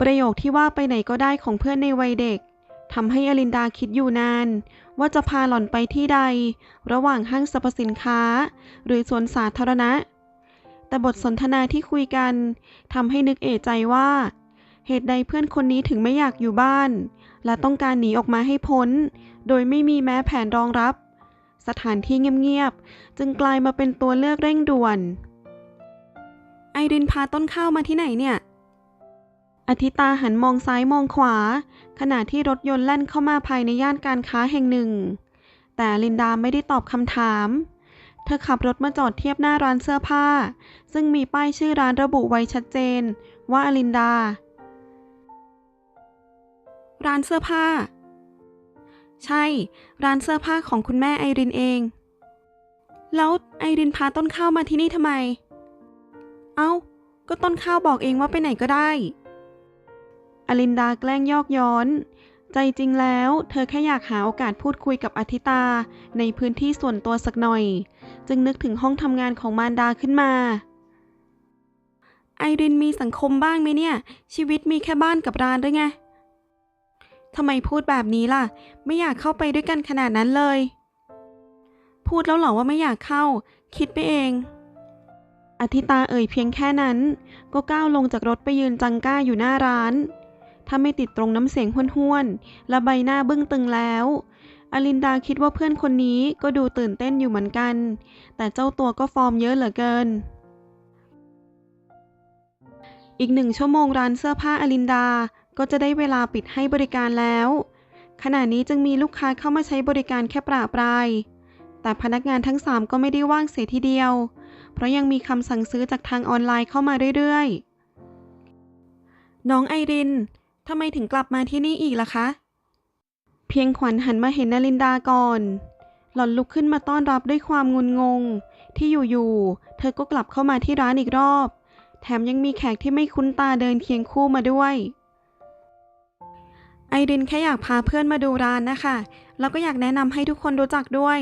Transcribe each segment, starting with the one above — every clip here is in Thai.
ประโยคที่ว่าไปไหนก็ได้ของเพื่อนในวัยเด็กทำให้อลินดาคิดอยู่นาน ว่าจะพาหล่อนไปที่ใด ระหว่างห้างสรรพสินค้า หรือสวนสาธารณะ แต่บทสนทนาที่คุยกันทำให้นึกเอะใจว่า เหตุใดเพื่อนคนนี้ถึงไม่อยากอยู่บ้าน และต้องการหนีออกมาให้พ้น โดยไม่มีแม้แผนรองรับ สถานที่เงียบๆจึงกลายมาเป็นตัวเลือกเร่งด่วน ไอรินพาต้นข้าวมาที่ไหนเนี่ย อธิตาหันมองซ้ายมองขวา ขณะที่รถยนต์แล่นเข้ามาภายในย่านการค้าแห่งหนึ่ง แต่ลินดาไม่ได้ตอบคำถาม เธอขับรถมาจอดเทียบหน้าร้านเสื้อผ้า ซึ่งมีป้ายชื่อร้านระบุไว้ชัดเจน ว่าอลินดา ร้านเสื้อผ้า ใช่ ร้านเสื้อผ้าของคุณแม่ไอรินเอง แล้วไอรินพาต้นข้าวมาที่นี่ทำไมเอ้า ก็ต้นข้าวบอกเองว่าไปไหนก็ได้ อลินดาแกล้งยอกย้อน ใจจริงแล้ว เธอแค่อยากหาโอกาสพูดคุยกับอธิตา ในพื้นที่ส่วนตัวสักหน่อย จึงนึกถึงห้องทำงานของมารดาขึ้นมา ไอรินมีสังคมบ้างไหมเนี่ย ชีวิตมีแค่บ้านกับร้านด้วยไงทำไมพูดแบบนี้ล่ะ ไม่อยากเข้าไปด้วยกันขนาดนั้นเลย พูดแล้วเหรอว่าไม่อยากเข้า คิดไปเอง อธิตาเอ่ยเพียงแค่นั้น ก็ก้าวลงจากรถไปยืนจังก้าอยู่หน้าร้าน ถ้าไม่ติดตรงน้ำเสียงห้วนๆ และใบหน้าบึ้งตึงแล้วอลินดาคิดว่าเพื่อนคนนี้ก็ดูตื่นเต้นอยู่เหมือนกัน แต่เจ้าตัวก็ฟอร์มเยอะเหลือเกิน อีกหนึ่งชั่วโมงร้านเสื้อผ้าอลินดา ก็จะได้เวลาปิดให้บริการแล้ว ขณะนี้จึงมีลูกค้าเข้ามาใช้บริการแค่ปราปราย แต่พนักงานทั้งสามก็ไม่ได้ว่างเสียทีเดียว เพราะยังมีคำสั่งซื้อจากทางออนไลน์เข้ามาเรื่อยๆ น้องไอริน ทำไมถึงกลับมาที่นี่อีกล่ะคะ เพียงขวัญหันมาเห็นนลินดาก่อน หล่อนลุกขึ้นมาต้อนรับด้วยความงุนงง ที่อยู่ๆ เธอก็กลับเข้ามาที่ร้านอีกรอบ แถมยังมีแขกที่ไม่คุ้นตาเดินเคียงคู่มาด้วย ไอรินแค่อยากพาเพื่อนมาดูร้านนะคะ แล้วก็อยากแนะนำให้ทุกคนรู้จักด้วย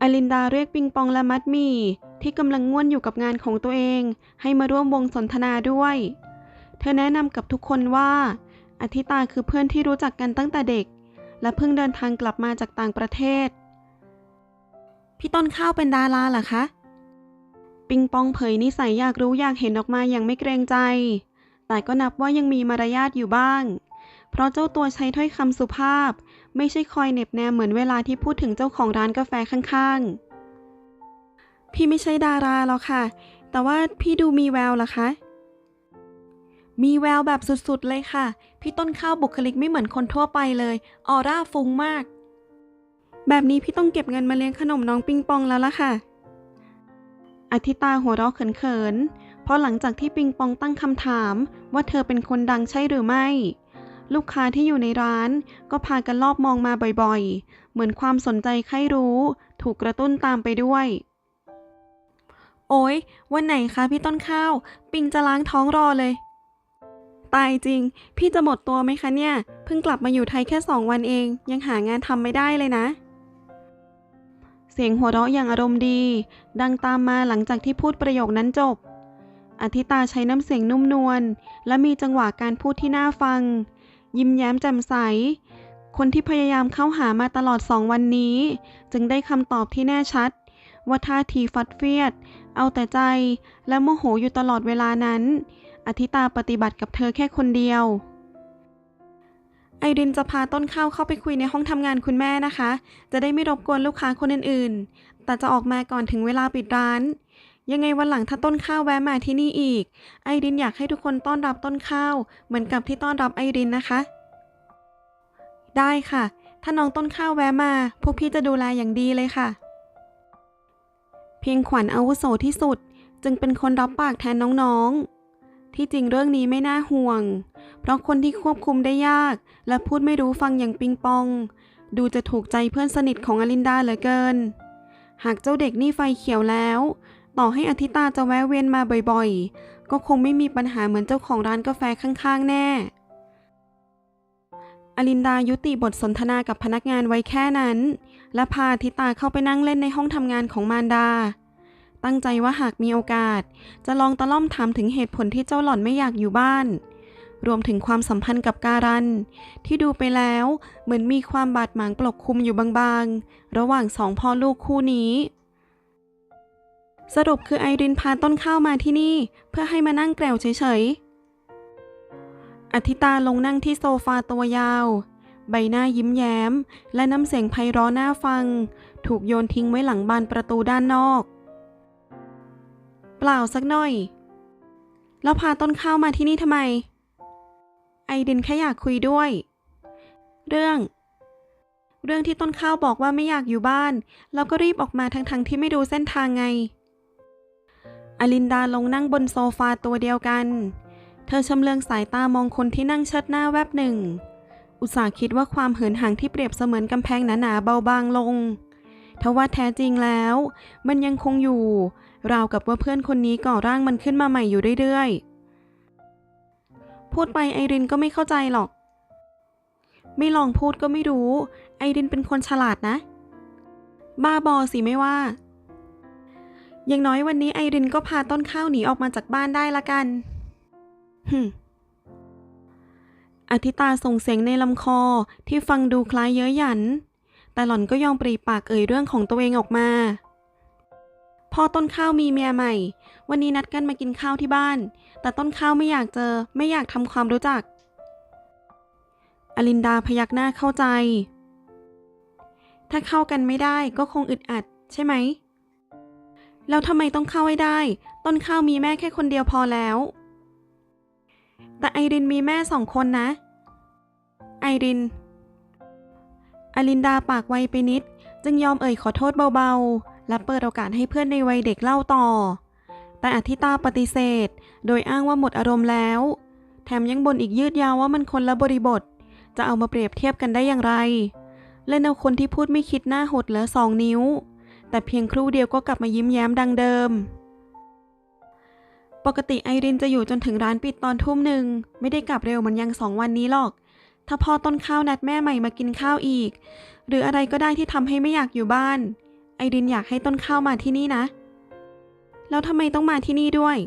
อลินดาเรียกปิงปองและมัดมี่ที่กำลังง่วนอยู่กับงานของตัวเอง ให้มาร่วมวงสนทนาด้วย ธอแนะนำกับทุกคนว่า อธิตาคือเพื่อนที่รู้จักกันตั้งแต่เด็ก และเพิ่งเดินทางกลับมาจากต่างประเทศ พี่ต้นข้าวเป็นดาราเหรอคะ ปิงปองเผยนิสัยอยากรู้อยากเห็นออกมาอย่างไม่เกรงใจ แต่ก็นับว่ายังมีมารยาทอยู่บ้าง เพราะเจ้าตัวใช้ถ้อยคำสุภาพ ไม่ใช่คอยเหน็บแนมเหมือนเวลาที่พูดถึงเจ้าของร้านกาแฟข้างๆ พี่ไม่ใช่ดาราหรอกค่ะ แต่ว่าพี่ดูมีแววเหรอคะ มีแววแบบสุดๆเลยค่ะ พี่ต้นข้าวบุคลิกไม่เหมือนคนทั่วไปเลย ออร่าฟุ้งมาก แบบนี้พี่ต้องเก็บเงินมาเลี้ยงขนมน้องปิงปองแล้วล่ะค่ะ อธิตาหัวเราะเขินๆ เพราะหลังจากที่ปิงปองตั้งคำถาม ว่าเธอเป็นคนดังใช่หรือไม่ ลูกค้าที่อยู่ในร้านก็พากันรอบมองมาบ่อยๆ เหมือนความสนใจใครรู้ ถูกกระตุ้นตามไปด้วยโอ๊ย วันไหนคะพี่ต้นข้าว ปิงจะล้างท้องรอเลย ตายจริง พี่จะหมดตัวไหมคะเนี่ย เพิ่งกลับมาอยู่ไทยแค่สองวันเอง ยังหางานทำไม่ได้เลยนะ เสียงหัวเราะอย่างอารมณ์ดี ดังตามมาหลังจากที่พูดประโยคนั้นจบ อธิตาใช้น้ำเสียงนุ่มนวลและมีจังหวะการพูดที่น่าฟัง ยิ้มแย้มแจ่มใส คนที่พยายามเข้าหามาตลอดสองวันนี้ จึงได้คำตอบที่แน่ชัด ว่าท่าทีฟัดเฟียด เอาแต่ใจและโมโหอยู่ตลอดเวลานั้น อธิตาปฏิบัติกับเธอแค่คนเดียว ไอรินจะพาต้นข้าวเข้าไปคุยในห้องทำงานคุณแม่นะคะ จะได้ไม่รบกวนลูกค้าคนอื่นๆ แต่จะออกมาก่อนถึงเวลาปิดร้าน ยังไงวันหลังถ้าต้นข้าวแวะมาที่นี่อีก ไอรินอยากให้ทุกคนต้อนรับต้นข้าว เหมือนกับที่ต้อนรับไอรินนะคะ ได้ค่ะ ถ้าน้องต้นข้าวแวะมา พวกพี่จะดูแลอย่างดีเลยค่ะ เพียงขวัญอาวุโสที่สุดจึงเป็นคนรับปากแทนน้องๆ ที่จริงเรื่องนี้ไม่น่าห่วง เพราะคนที่ควบคุมได้ยาก และพูดไม่รู้ฟังอย่างปิงปอง ดูจะถูกใจเพื่อนสนิทของอลินดาเหลือเกิน หากเจ้าเด็กนี่ไฟเขียวแล้ว ต่อให้อธิตาจะแวะเวียนมาบ่อยๆ ก็คงไม่มีปัญหาเหมือนเจ้าของร้านกาแฟข้างๆ แน่ อลินดายุติบทสนทนากับพนักงานไว้แค่นั้น และพาอธิตาเข้าไปนั่งเล่นในห้องทำงานของมารดา ตั้งใจว่าหากมีโอกาส จะลองตะล่อมถามถึงเหตุผลที่เจ้าหล่อนไม่อยากอยู่บ้าน รวมถึงความสัมพันธ์กับการัน ที่ดูไปแล้วเหมือนมีความบาดหมางปกคลุมอยู่บางๆ ระหว่างสองพ่อลูกคู่นี้ สรุปคือไอรินพาต้นข้าวมาที่นี่ เพื่อให้มานั่งแกลวเฉยๆ อธิตาลงนั่งที่โซฟาตัวยาวใบหน้ายิ้มแย้ม และน้ำเสียงไพเราะน่าฟัง ถูกโยนทิ้งไว้หลังบานประตูด้านนอก ปล่าสักหน่อย แล้วพาต้นข้าวมาที่นี่ทำไม ไอดินแค่อยากคุยด้วย เรื่อง เรื่องที่ต้นข้าวบอกว่าไม่อยากอยู่บ้าน แล้วก็รีบออกมาทั้งๆที่ไม่ดูเส้นทางไง อลินดาลงนั่งบนโซฟาตัวเดียวกัน เธอชำเลืองสายตามองคนที่นั่งเชิดหน้าแวบหนึ่ง อุตส่าห์คิดว่าความเหินห่างที่เปรียบเสมือนกำแพงหนาๆเบาบางลงทว่าแท้จริงแล้ว มันยังคงอยู่ ราวกับว่าเพื่อนคนนี้ก่อร่างมันขึ้นมาใหม่อยู่เรื่อยๆ พูดไปไอรินก็ไม่เข้าใจหรอก ไม่ลองพูดก็ไม่รู้ ไอรินเป็นคนฉลาดนะ บ้าบอสิไม่ว่า อย่างน้อยวันนี้ไอรินก็พาต้นข้าวหนีออกมาจากบ้านได้ละกันหึอธิตาส่งเสียงในลำคอที่ฟังดูคล้ายเย้ยหยัน แต่หล่อนก็ยอมปรีปากเอ่ยเรื่องของตัวเองออกมา พ่อต้นข้าวมีเมียใหม่ วันนี้นัดกันมากินข้าวที่บ้าน แต่ต้นข้าวไม่อยากเจอ ไม่อยากทำความรู้จัก อลินดาพยักหน้าเข้าใจ ถ้าเข้ากันไม่ได้ก็คงอึดอัด ใช่ไหม แล้วทำไมต้องเข้าให้ได้ ต้นข้าวมีแม่แค่คนเดียวพอแล้ว แต่ไอรินมีแม่สองคนนะ ไอริน อลินดาปากไวไปนิด จึงยอมเอ่ยขอโทษเบาๆ และเปิดโอกาสให้เพื่อนในวัยเด็กเล่าต่อ แต่อธิตาปฏิเสธ โดยอ้างว่าหมดอารมณ์แล้ว แถมยังบ่นอีกยืดยาวว่ามันคนละบริบท จะเอามาเปรียบเทียบกันได้อย่างไร เล่นเอาคนที่พูดไม่คิดหน้าหดเหลือสองนิ้ว แต่เพียงครู่เดียวก็กลับมายิ้มแย้มดังเดิม ปกติไอรินจะอยู่จนถึงร้านปิดตอนทุ่มหนึ่ง ไม่ได้กลับเร็วเหมือนยังสองวันนี้หรอก ถ้าพ่อต้นข้าวนัดแม่ใหม่มากินข้าวอีก หรืออะไรก็ได้ที่ทำให้ไม่อยากอยู่บ้าน ไอรินอยากให้ต้นข้าวมาที่นี่นะ แล้วทำไมต้องมาที่นี่ด้วย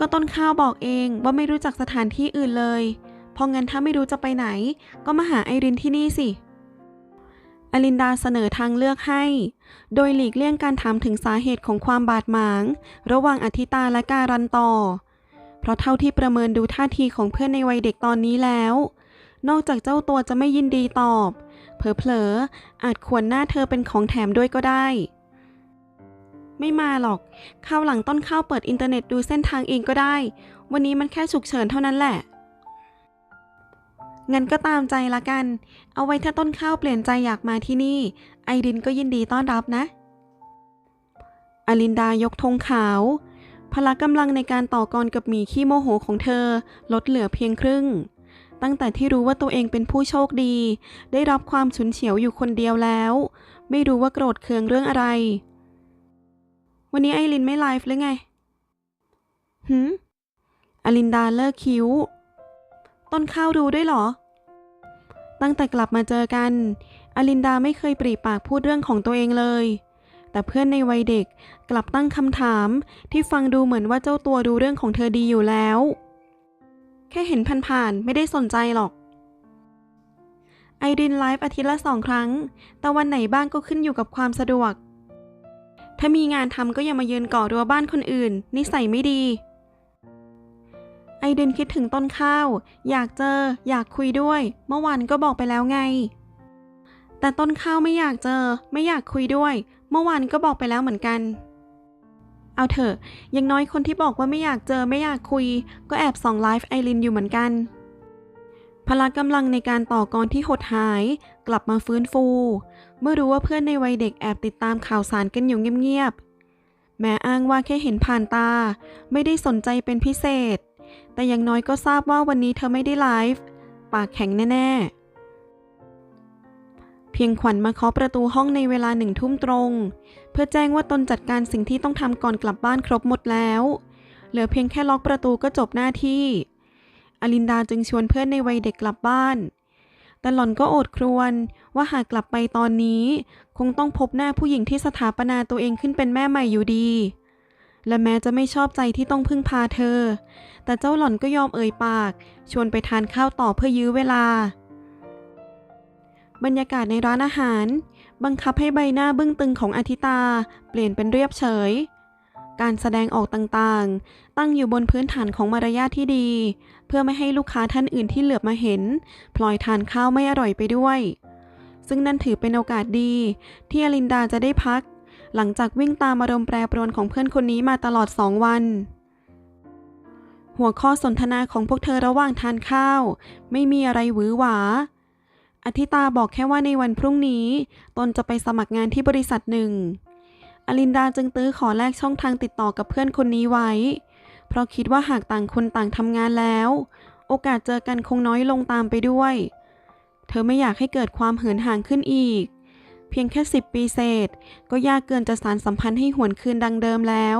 ก็ต้นข้าวบอกเองว่าไม่รู้จักสถานที่อื่นเลยพราะงั้นถ้าไม่รู้จะไปไหน ก็มาหาไอรินที่นี่สิ อลินดาเสนอทางเลือกให้ โดยหลีกเลี่ยงการถามถึงสาเหตุของความบาดหมาง ระหว่างอธิตาและการันต่อ เพราะเท่าที่ประเมินดูท่าทีของเพื่อนในวัยเด็กตอนนี้แล้ว นอกจากเจ้าตัวจะไม่ยินดีตอบ เผลอๆ อาจขวนหน้าเธอเป็นของแถมด้วยก็ได้ ไม่มาหรอกข้าวหลังต้นข้าวเปิดอินเทอร์เน็ตดูเส้นทางเองก็ได้ วันนี้มันแค่ฉุกเฉินเท่านั้นแหละงั้นก็ตามใจละกัน เอาไว้ถ้าต้นข้าวเปลี่ยนใจอยากมาที่นี่ ไอรินก็ยินดีต้อนรับนะ อลินดายกธงขาว พละกำลังในการต่อกรกับหมีขี้โมโหของเธอ ลดเหลือเพียงครึ่ง ตั้งแต่ที่รู้ว่าตัวเองเป็นผู้โชคดี ได้รับความฉุนเฉียวอยู่คนเดียวแล้ว ไม่รู้ว่าโกรธเคืองเรื่องอะไร วันนี้ไอรินไม่ไลฟ์หรือไงหืมอลินดาเลิกคิ้ว ต้นข้าวรู้ด้วยเหรอ ตั้งแต่กลับมาเจอกัน อลินดาไม่เคยปรีปากพูดเรื่องของตัวเองเลย แต่เพื่อนในวัยเด็กกลับตั้งคำถามที่ฟังดูเหมือนว่าเจ้าตัวรู้เรื่องของเธอดีอยู่แล้ว แค่เห็นผ่านๆไม่ได้สนใจหรอกไอรินไลฟ์อาทิตย์ละสองครั้ง แต่วันไหนบ้างก็ขึ้นอยู่กับความสะดวก ถ้ามีงานทำก็อย่ามายืนก่อรั้วบ้านคนอื่น นิสัยไม่ดี ไอเดนคิดถึงต้นข้าว อยากเจอ อยากคุยด้วย เมื่อวานก็บอกไปแล้วไง แต่ต้นข้าวไม่อยากเจอ ไม่อยากคุยด้วย เมื่อวานก็บอกไปแล้วเหมือนกัน เอาเถอะยังน้อยคนที่บอกว่าไม่อยากเจอไม่อยากคุย ก็แอบส่องไลฟ์ไอรินอยู่เหมือนกัน พละกำลังในการต่อกรที่หดหาย กลับมาฟื้นฟู เมื่อรู้ว่าเพื่อนในวัยเด็กแอบติดตามข่าวสารกันอยู่เงียบๆแม้อ้างว่าแค่เห็นผ่านตา ไม่ได้สนใจเป็นพิเศษ แต่อย่างน้อยก็ทราบว่าวันนี้เธอไม่ได้ไลฟ์ปากแข็งแน่ๆ พียงขวัญมาเคาะประตูห้องในเวลาหนึ่งทุ่มตรง เพื่อแจ้งว่าตนจัดการสิ่งที่ต้องทำก่อนกลับบ้านครบหมดแล้ว เหลือเพียงแค่ล็อกประตูก็จบหน้าที่ อลินดาจึงชวนเพื่อนในวัยเด็กกลับบ้าน แต่หล่อนก็อดครวญว่าหากกลับไปตอนนี้ คงต้องพบหน้าผู้หญิงที่สถาปนาตัวเองขึ้นเป็นแม่ใหม่อยู่ดี และแม้จะไม่ชอบใจที่ต้องพึ่งพาเธอ แต่เจ้าหล่อนก็ยอมเอ่ยปาก ชวนไปทานข้าวต่อเพื่อยื้อเวลา บรรยากาศในร้านอาหาร บังคับให้ใบหน้าบึ้งตึงของอาทิตา เปลี่ยนเป็นเรียบเฉย การแสดงออกต่างๆ ตั้งอยู่บนพื้นฐานของมารยาทที่ดี เพื่อไม่ให้ลูกค้าท่านอื่นที่เหลือบมาเห็น พลอยทานข้าวไม่อร่อยไปด้วย ซึ่งนั่นถือเป็นโอกาสดี ที่อลินดาจะได้พัก หลังจากวิ่งตามอารมณ์แปรปรวนของเพื่อนคนนี้มาตลอดสองวันหัวข้อสนทนาของพวกเธอระหว่างทานข้าว ไม่มีอะไรหวือหวา อธิตาบอกแค่ว่าในวันพรุ่งนี้ ตนจะไปสมัครงานที่บริษัทหนึ่ง อลินดาจึงตื้อขอแลกช่องทางติดต่อกับเพื่อนคนนี้ไว้ เพราะคิดว่าหากต่างคนต่างทำงานแล้ว โอกาสเจอกันคงน้อยลงตามไปด้วย เธอไม่อยากให้เกิดความเหินห่างขึ้นอีก เพียงแค่สิบปีเศษ ก็ยากเกินจะสารสัมพันธ์ให้หวนคืนดังเดิมแล้ว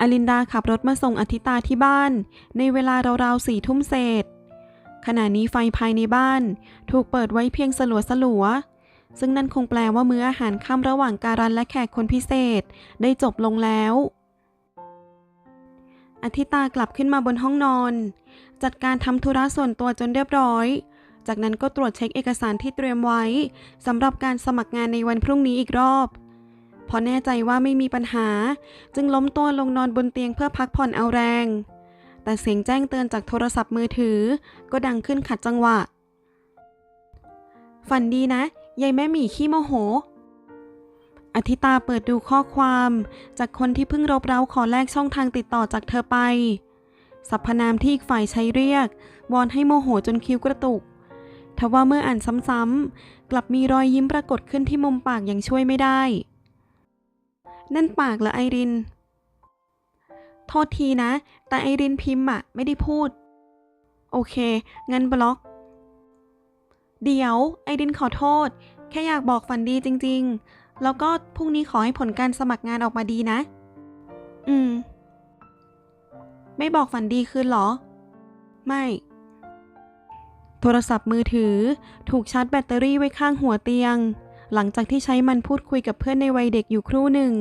อลินดาขับรถมาส่งอธิตาที่บ้าน ในเวลาราวๆสี่ทุ่มเศษ ขณะนี้ไฟภายในบ้าน ถูกเปิดไว้เพียงสลัวสลัวซึ่งนั่นคงแปลว่ามื้ออาหารค่ำระหว่างการันและแขกคนพิเศษ ได้จบลงแล้ว อธิตากลับขึ้นมาบนห้องนอน จัดการทำธุระส่วนตัวจนเรียบร้อย จากนั้นก็ตรวจเช็คเอกสารที่เตรียมไว้สำหรับการสมัครงานในวันพรุ่งนี้อีกรอบ พอแน่ใจว่าไม่มีปัญหา จึงล้มตัวลงนอนบนเตียงเพื่อพักผ่อนเอาแรง แต่เสียงแจ้งเตือนจากโทรศัพท์มือถือ ก็ดังขึ้นขัดจังหวะ ฝันดีนะยายแม่หมีขี้โมโห อธิตาเปิดดูข้อความ จากคนที่เพิ่งรบเร้าขอแลกช่องทางติดต่อจากเธอไป สรรพนามที่อีกฝ่ายใช้เรียก วอนให้โมโหจนคิ้วกระตุกทว่าเมื่ออ่านซ้ำๆ กลับมีรอยยิ้มปรากฏขึ้นที่มุมปากอย่างช่วยไม่ได้ นั่นปากเหรอไอริน โทษทีนะ แต่ไอรินพิมพ์อะไม่ได้พูด โอเค งั้นบล็อก เดี๋ยว ไอรินขอโทษ แค่อยากบอกฝันดีจริง ๆ แล้วก็พรุ่งนี้ขอให้ผลการสมัครงานออกมาดีนะ อืม ไม่บอกฝันดีคืนเหรอ ไม่ โทรศัพท์มือถือ ถูกชาร์จแบตเตอรี่ไว้ข้างหัวเตียง หลังจากที่ใช้มันพูดคุยกับเพื่อนในวัยเด็กอยู่ครู่หนึ่ง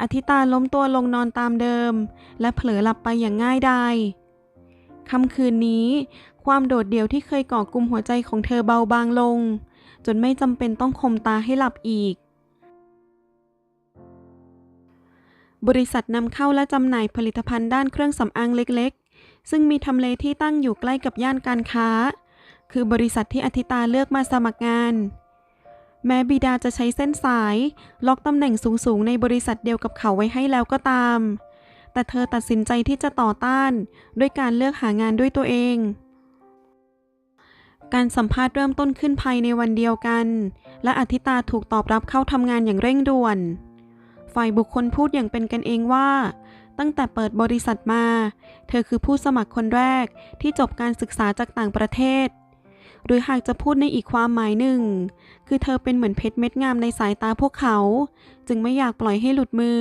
อธิตาล้มตัวลงนอนตามเดิม และเผลอหลับไปอย่างง่ายดายค่ำคืนนี้ ความโดดเดี่ยวที่เคยก่อกลุมหัวใจของเธอเบาบางลง จนไม่จำเป็นต้องคมตาให้หลับอีก บริษัทนำเข้าและจำหน่ายผลิตภัณฑ์ด้านเครื่องสำอางเล็กๆ ซึ่งมีทำเลที่ตั้งอยู่ใกล้กับย่านการค้า คือบริษัทที่อธิตาเลือกมาสมัครงาน แม้บิดาจะใช้เส้นสาย ล็อกตำแหน่งสูงๆ ในบริษัทเดียวกับเขาไว้ให้แล้วก็ตาม แต่เธอตัดสินใจที่จะต่อต้านด้วยการเลือกหางานด้วยตัวเอง การสัมภาษณ์เริ่มต้นขึ้นภายในวันเดียวกัน และอธิตาถูกตอบรับเข้าทำงานอย่างเร่งด่วน ฝ่ายบุคคลพูดอย่างเป็นกันเองว่า ตั้งแต่เปิดบริษัทมา เธอคือผู้สมัครคนแรกที่จบการศึกษาจากต่างประเทศ หรือหากจะพูดในอีกความหมายหนึ่ง คือเธอเป็นเหมือนเพชรเม็ดงามในสายตาพวกเขา จึงไม่อยากปล่อยให้หลุดมือ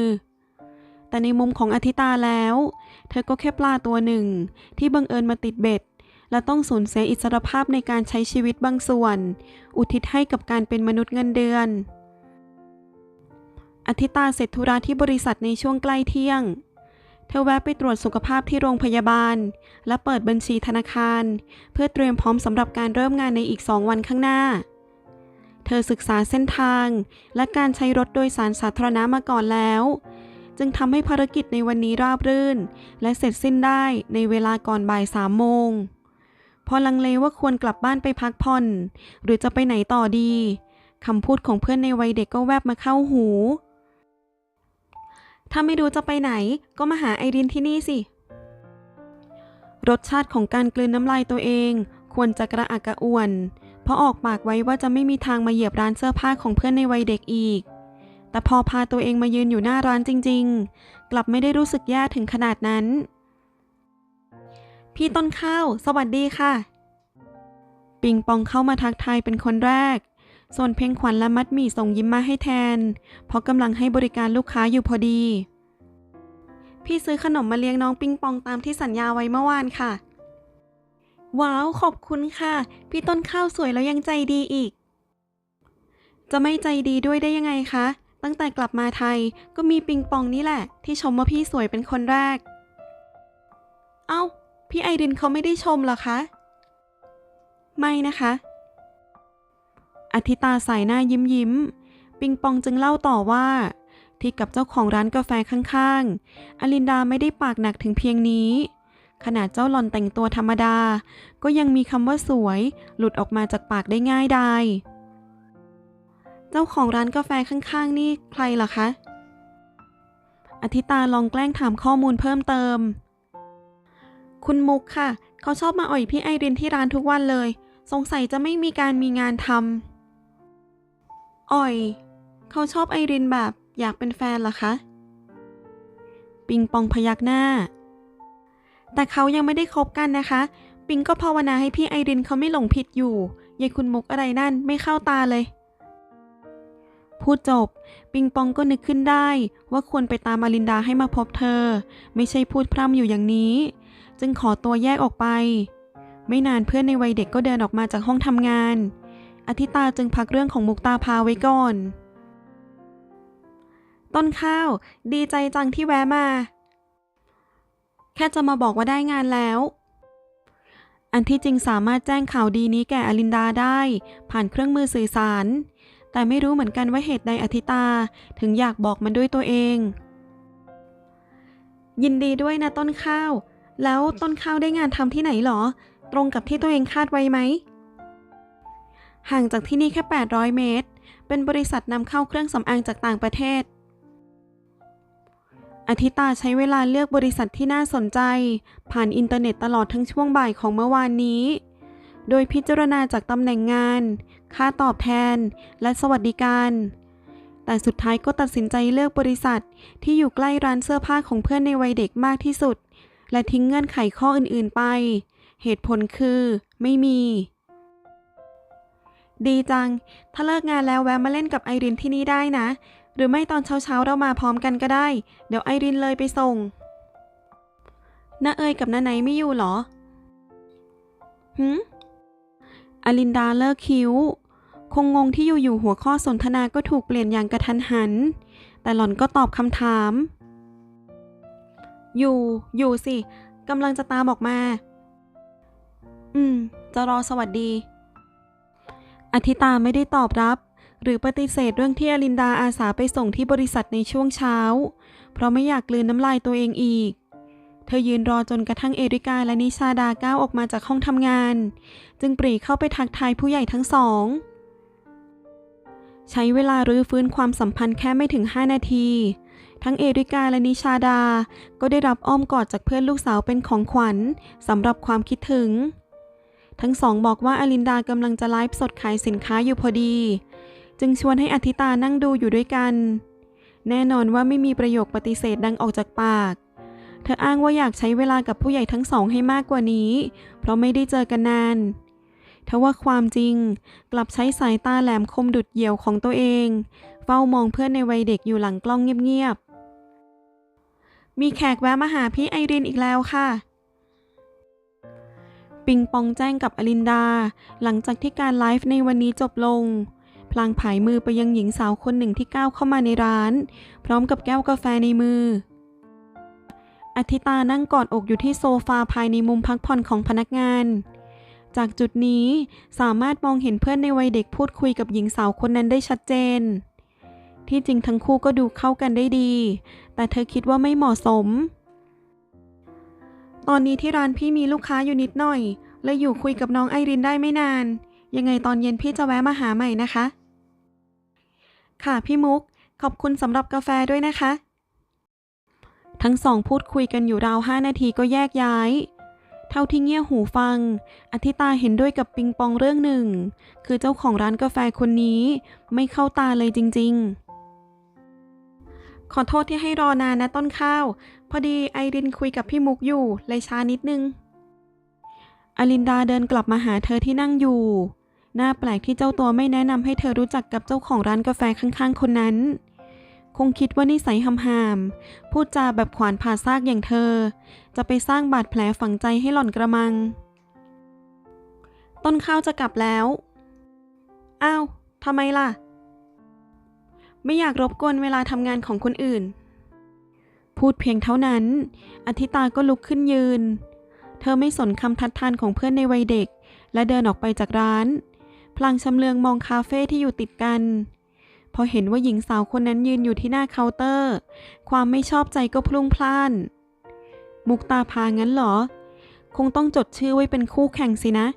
แต่ในมุมของอธิตาแล้ว เธอก็แค่ปลาตัวหนึ่ง ที่บังเอิญมาติดเบ็ด และต้องสูญเสียอิสรภาพในการใช้ชีวิตบางส่วน อุทิศให้กับการเป็นมนุษย์เงินเดือน อธิตาเสร็จธุระที่บริษัทในช่วงใกล้เที่ยง เธอแวะไปตรวจสุขภาพที่โรงพยาบาล และเปิดบัญชีธนาคาร เพื่อเตรียมพร้อมสำหรับการเริ่มงานในอีกสองวันข้างหน้า เธอศึกษาเส้นทาง และการใช้รถโดยสารสาธารณะมาก่อนแล้ว จึงทำให้ภารกิจในวันนี้ราบรื่น และเสร็จสิ้นได้ในเวลาก่อนบ่ายสามโมงพอลังเลว่าควรกลับบ้านไปพักผ่อน หรือจะไปไหนต่อดีคำพูดของเพื่อนในวัยเด็กก็แวบมาเข้าหู ถ้าไม่รู้จะไปไหน ก็มาหาไอรินที่นี่สิ รสชาติของการกลืนน้ำลายตัวเอง ควรจะกระอักกระอ่วน เพราะออกปากไว้ว่าจะไม่มีทางมาเหยียบร้านเสื้อผ้าของเพื่อนในวัยเด็กอีก แต่พอพาตัวเองมายืนอยู่หน้าร้านจริง ๆ กลับไม่ได้รู้สึกแย่ถึงขนาดนั้น พี่ต้นข้าว สวัสดีค่ะ ปิงปองเข้ามาทักทายเป็นคนแรก ส่วนเพ่งขวัญและมัดหมี่ส่งยิ้มมาให้แทน เพราะกำลังให้บริการลูกค้าอยู่พอดี พี่ซื้อขนมมาเลี้ยงน้องปิงปองตามที่สัญญาไว้เมื่อวานค่ะ ว้าว ขอบคุณค่ะ พี่ต้นข้าวสวยแล้วยังใจดีอีก จะไม่ใจดีด้วยได้ยังไงคะ ตั้งแต่กลับมาไทยก็มีปิงปองนี่แหละ ที่ชมว่าพี่สวยเป็นคนแรก เอ้า พี่ไอรินเขาไม่ได้ชมหรอคะ ไม่นะคะ อธิตาสายหน้ายิ้มยิ้ม ปิงปองจึงเล่าต่อว่า ที่กับเจ้าของร้านกาแฟข้างๆ อลินดาไม่ได้ปากหนักถึงเพียงนี้ ขนาดเจ้าหลอนแต่งตัวธรรมดา ก็ยังมีคำว่าสวย หลุดออกมาจากปากได้ง่ายดายเจ้าของร้านกาแฟข้างๆ นี่ใครล่ะคะ อธิตาลองแกล้งถามข้อมูลเพิ่มเติม คุณมุกค่ะ เขาชอบมาอ่อยพี่ไอรินที่ร้านทุกวันเลย สงสัยจะไม่มีการมีงานทำ อ่อย เขาชอบไอรินแบบอยากเป็นแฟนเหรอคะ ปิงปองพยักหน้า แต่เขายังไม่ได้คบกันนะคะ ปิงก็ภาวนาให้พี่ไอรินเขาไม่หลงผิดอยู่ยายคุณมุกอะไรนั่นไม่เข้าตาเลย พูดจบ ปิงปองก็นึกขึ้นได้ว่าควรไปตามอลินดาให้มาพบเธอ ไม่ใช่พูดพร่ำอยู่อย่างนี้ จึงขอตัวแยกออกไป ไม่นานเพื่อนในวัยเด็กก็เดินออกมาจากห้องทำงาน อธิตาจึงพักเรื่องของมุกตาพาไว้ก่อน ต้นข้าว ดีใจจังที่แวะมา แค่จะมาบอกว่าได้งานแล้ว อันที่จริงสามารถแจ้งข่าวดีนี้แก่อลินดาได้ ผ่านเครื่องมือสื่อสาร แต่ไม่รู้เหมือนกันว่าเหตุใดอธิตาถึงอยากบอกมันด้วยตัวเอง ยินดีด้วยนะต้นข้าว แล้วต้นข้าวได้งานทำที่ไหนหรอ ตรงกับที่ตัวเองคาดไว้ไหม ห่างจากที่นี่แค่ 800 เมตร เป็นบริษัทนำเข้าเครื่องสำอางจากต่างประเทศ อธิตาใช้เวลาเลือกบริษัทที่น่าสนใจ ผ่านอินเทอร์เน็ตตลอดทั้งช่วงบ่ายของเมื่อวานนี้ โดยพิจารณาจากตำแหน่งงาน ค่าตอบแทน และสวัสดิการ แต่สุดท้ายก็ตัดสินใจเลือกบริษัทที่อยู่ใกล้ร้านเสื้อผ้าของเพื่อนในวัยเด็กมากที่สุด และทิ้งเงื่อนไขข้ออื่นๆไป เหตุผลคือ ไม่มี ดีจัง ถ้าเลิกงานแล้วแวะมาเล่นกับไอรินที่นี่ได้นะ หรือไม่ตอนเช้าๆเรามาพร้อมกันก็ได้ เดี๋ยวไอรินเลยไปส่งน้าเอยกับน้าไหนไม่อยู่เหรอหืมอลินดาเลิกคิ้ว คงงงที่อยู่ๆหัวข้อสนทนาก็ถูกเปลี่ยนอย่างกระทันหัน แต่หล่อนก็ตอบคำถาม อยู่ อยู่สิกำลังจะตามออกมา อืม จะรอสวัสดี อธิตาไม่ได้ตอบรับ หรือปฏิเสธเรื่องที่อลินดาอาสาไปส่งที่บริษัทในช่วงเช้า เพราะไม่อยากกลืนน้ำลายตัวเองอีก เธอยืนรอจนกระทั่งเอริกาและนิชาดาก้าวออกมาจากห้องทำงาน จึงปรีเข้าไปทักทายผู้ใหญ่ทั้งสอง ใช้เวลารื้อฟื้นความสัมพันธ์แค่ไม่ถึง 5 นาที ทั้งเอริกาและนิชาดา ก็ได้รับอ้อมกอดจากเพื่อนลูกสาวเป็นของขวัญสำหรับความคิดถึง ทั้งสองบอกว่าอลินดากำลังจะไลฟ์สดขายสินค้าอยู่พอดี จึงชวนให้อธิตานั่งดูอยู่ด้วยกัน แน่นอนว่าไม่มีประโยคปฏิเสธดังออกจากปาก เธออ้างว่าอยากใช้เวลากับผู้ใหญ่ทั้งสองให้มากกว่านี้ เพราะไม่ได้เจอกันนานทว่าความจริงกลับใช้สายตาแหลมคมดุดเหี่ยวของตัวเอง เฝ้ามองเพื่อนในวัยเด็กอยู่หลังกล้องเงียบๆมีแขกแวะมาหาพี่ไอรินอีกแล้วค่ะ ปิงปองแจ้งกับอลินดา หลังจากที่การไลฟ์ในวันนี้จบลง พลางผายมือไปยังหญิงสาวคนหนึ่งที่ก้าวเข้ามาในร้าน พร้อมกับแก้วกาแฟในมือ อธิตานั่งกอดอกอยู่ที่โซฟาภายในมุมพักผ่อนของพนักงาน จากจุดนี้สามารถมองเห็นเพื่อนในวัยเด็กพูดคุยกับหญิงสาวคนนั้นได้ชัดเจน ที่จริงทั้งคู่ก็ดูเข้ากันได้ดี แต่เธอคิดว่าไม่เหมาะสม ตอนนี้ที่ร้านพี่มีลูกค้าอยู่นิดหน่อย เลยอยู่คุยกับน้องไอรินได้ไม่นาน ยังไงตอนเย็นพี่จะแวะมาหาใหม่นะคะ ค่ะพี่มุก ขอบคุณสำหรับกาแฟด้วยนะคะ ทั้งสองพูดคุยกันอยู่ราวห้านาทีก็แยกย้าย เท่าที่เงี่ยหูฟัง อธิตาเห็นด้วยกับปิงปองเรื่องหนึ่ง คือเจ้าของร้านกาแฟคนนี้ไม่เข้าตาเลยจริง ๆ ขอโทษที่ให้รอนานนะต้นข้าว พอดีไอรินคุยกับพี่มุกอยู่เลยช้านิดนึง อลินดาเดินกลับมาหาเธอที่นั่งอยู่ น่าแปลกที่เจ้าตัวไม่แนะนำให้เธอรู้จักกับเจ้าของร้านกาแฟข้างๆ คนนั้น คงคิดว่านิสัยหำหามพูดจาแบบขวานผ่าซากอย่างเธอ จะไปสร้างบาดแผลฝังใจให้หล่อนกระมัง ต้นข้าวจะกลับแล้ว อ้าวทำไมล่ะ ไม่อยากรบกวนเวลาทำงานของคนอื่น พูดเพียงเท่านั้น อธิตาก็ลุกขึ้นยืน เธอไม่สนคำทัดทานของเพื่อนในวัยเด็ก และเดินออกไปจากร้าน พลางชำเลืองมองคาเฟ่ที่อยู่ติดกัน พอเห็นว่าหญิงสาวคนนั้นยืนอยู่ที่หน้าเคาน์เตอร์ ความไม่ชอบใจก็พลุ่งพล่าน มุกตาพางั้นเหรอ คงต้องจดชื่อไว้เป็นคู่แข่งสินะ